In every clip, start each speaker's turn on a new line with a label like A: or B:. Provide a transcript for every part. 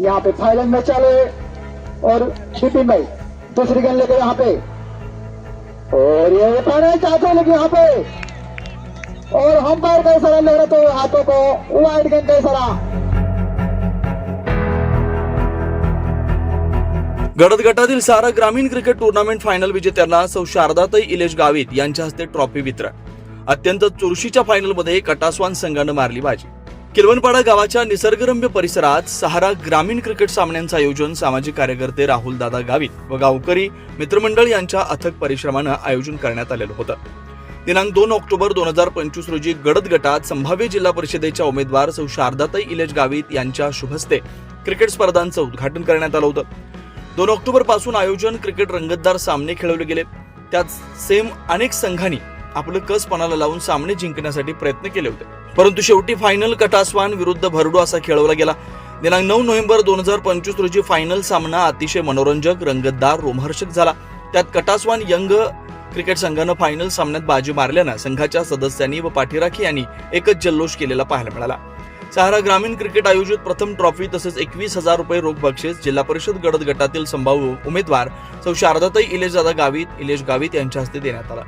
A: यहाँ पे फाइनल में चले और बिपिन में दूसरी गेंद लेकर यहाँ पे। और ये पाने चाहते हैं लेकिन यहाँ पे। और हम का इशारा ले रहे तो हाथों को वाइड गेंद का
B: गडद गटातील सारा ग्रामीण क्रिकेट टुर्नामेंट फायनल विजेत्यांना सौ शारदाताई इलेश गावित यांच्या हस्ते ट्रॉफी वितरण. अत्यंत चुरशीच्या फायनलमध्ये कटास्वान संघानं मारली बाजी. किलवणपाडा गावाच्या निसर्गरम्य परिसरात सहारा ग्रामीण क्रिकेट सामन्यांचं आयोजन सामाजिक कार्यकर्ते राहुल दादा गावित व गावकरी मित्रमंडळ यांच्या अथक परिश्रमानं आयोजन करण्यात आलेलं होतं. दिनांक दोन ऑक्टोबर दोन हजार पंचवीस रोजी गडद गटात संभाव्य जिल्हा परिषदेच्या उमेदवार सौ शारदाताई इलेज गावित यांच्या शुभस्ते क्रिकेट स्पर्धांचं उद्घाटन करण्यात आलं होतं. दोन ऑक्टोबरपासून आयोजन क्रिकेट रंगतदार सामने खेळवले गेले. त्यात सेम अनेक संघांनी आपलं कस पणाला लावून सामने जिंकण्यासाठी प्रयत्न केले होते. परंतु शेवटी फायनल कटास्वान विरुद्ध भरडू असा खेळवला गेला. दिनांक नऊ नोव्हेंबर दोन हजार पंचवीस रोजी फायनल सामना अतिशय मनोरंजक रंगतदार रोमहर्षक झाला. त्यात कटास्वान यंग क्रिकेट संघानं फायनल सामन्यात बाजी मारल्यानं संघाच्या सदस्यांनी व पाठीराखी यांनी एकच जल्लोष केलेला पाहायला मिळाला. सहारा ग्रामीण क्रिकेट आयोजित प्रथम ट्रॉफी तसेच एकवीस हजार रुपये रोख बक्षीस जिल्हा परिषद गडद गटातील संभाव्य उमेदवार सौ शारदाताई इलेशदादा गावित इलेश गावित यांच्या हस्ते देण्यात आला.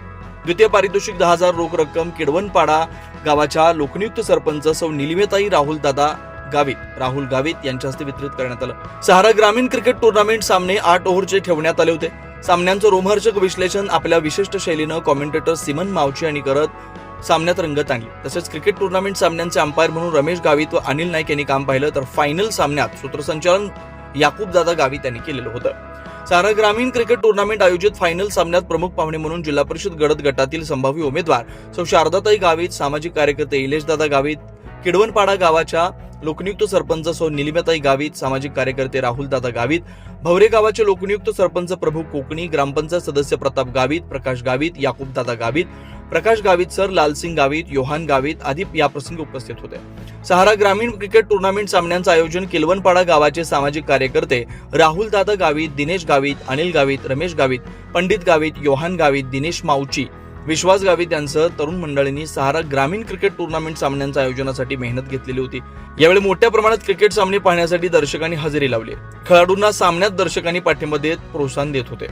B: द्वितीय पारितोषिक दहा हजार रोख रक्कम किडवणपाडा गावाच्या लोकनियुक्त सरपंच सौ निलिमेताई राहुल दादा गावित. राहुल गावित यांच्या हस्ते वितरित करण्यात आलं. सहारा ग्रामीण क्रिकेट टुर्नामेंट सामने आठ ओव्हरचे ठेवण्यात आले होते. सामन्यांचं रोमहर्षक विश्लेषण आपल्या विशिष्ट शैलीनं कॉमेंटेटर सिमन मावची यांनी करत सामन्यात रंगत आणली तसेच क्रिकेट टुर्नामेंट सामन्यांचे अंपायर म्हणून रमेश गावित व अनिल नाईक यांनी काम पाहिलं तर फायनल सामन्यात सूत्रसंचालन याकूब दादा गावित यांनी केलेलं होतं. सारा ग्रामीण क्रिकेट टुर्नामेंट आयोजित फायनल सामन्यात प्रमुख पाहुणे म्हणून जिल्हा परिषद गडद गटातील संभाव्य उमेदवार सौ शारदाताई गावित सामाजिक कार्यकर्ते इलेशदादा गावित किडवणपाडा गावाच्या लोकनियुक्त सरपंच सौ निलिमाताई गावित सामाजिक कार्यकर्ते राहुल दादा गावित भवरे गावाचे लोकनियुक्त सरपंच प्रभू कोकणी ग्रामपंचायत सदस्य प्रताप गावित प्रकाश गावित याकूब दादा गावित प्रकाश गावित सर लालसिंग गावित योहान गावित आदी याप्रसंगी उपस्थित होते. सहारा ग्रामीण क्रिकेट टुर्नामेंट सामन्यांचं आयोजन किलवणपाडा गावाचे सामाजिक कार्यकर्ते राहुल दादा गावित दिनेश गावित अनिल गावित रमेश गावित पंडित गावित योहान गावित दिनेश माऊची विश्वास गावित यांसह तरुण मंडळींनी सहारा ग्रामीण क्रिकेट टुर्नामेंट सामन्यांच्या आयोजनासाठी मेहनत घेतलेली होती. यावेळी मोठ्या प्रमाणात क्रिकेट सामने पाहण्यासाठी दर्शकांनी हजेरी लावली. खेळाडूंना सामन्यात दर्शकांनी पाठिंबा देत प्रोत्साहन देत होते.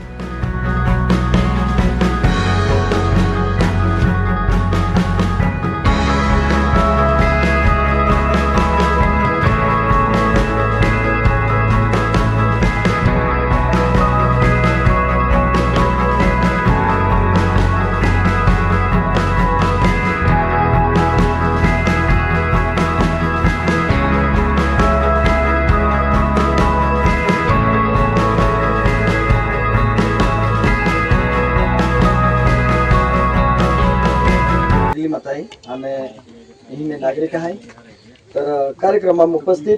C: माता आहे. आणि हिने नागरिक आहे. तर कार्यक्रमात उपस्थित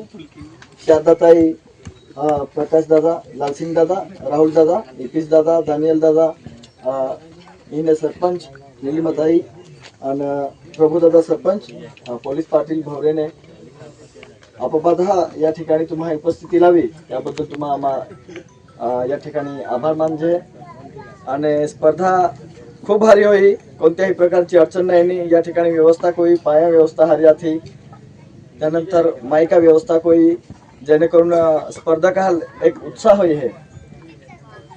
C: शारदाताई प्रकाश दादा लालसिंग दादा राहुल दादा नितीश दादा दानियल दादा हिने सरपंच निलिमाताई आणि प्रभुदादा सरपंच पोलीस पाटील भवरेने. अपबाधा या ठिकाणी तुम्हा उपस्थिती लावी. त्याबद्दल तुम्हा आम्हा या ठिकाणी आभार मानजे. आणि स्पर्धा खूप भारी होई कोणत्याही प्रकारची अडचण नाही. या ठिकाणी व्यवस्था कोई पाया व्यवस्था हरियाथी त्यानंतर मायका व्यवस्था कोई जेणेकरून अ, स्पर्धकाल एक उत्साह होई हे.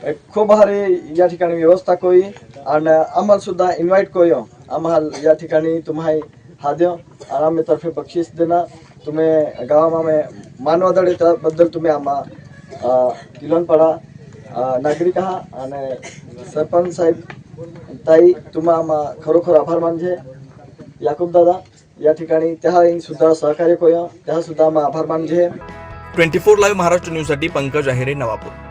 C: एक खूप भारी या ठिकाणी व्यवस्था कोई. आणि आम्हाला सुद्धा इन्व्हाइट कोई हो. आम्हाला या ठिकाणी तुम्हाला हा देव आणि आम्ही तर्फे बक्षीस देणार. तुम्ही गावामध्ये मानवादळे त्याबद्दल तुम्ही आम्हा किलोनपाडा पडा. नागरिक आहात आणि सरपंच साहेब ताई तुम्हा खरोखर आभार मानजे. याकूब दादा या ठिकाणी त्या सुद्धा सहकार्य कोय त्या सुद्धा आभार मानजे.
B: ट्वेंटी फोर लाईव्ह महाराष्ट्र न्यूजसाठी पंकज अहिरे नवापूर.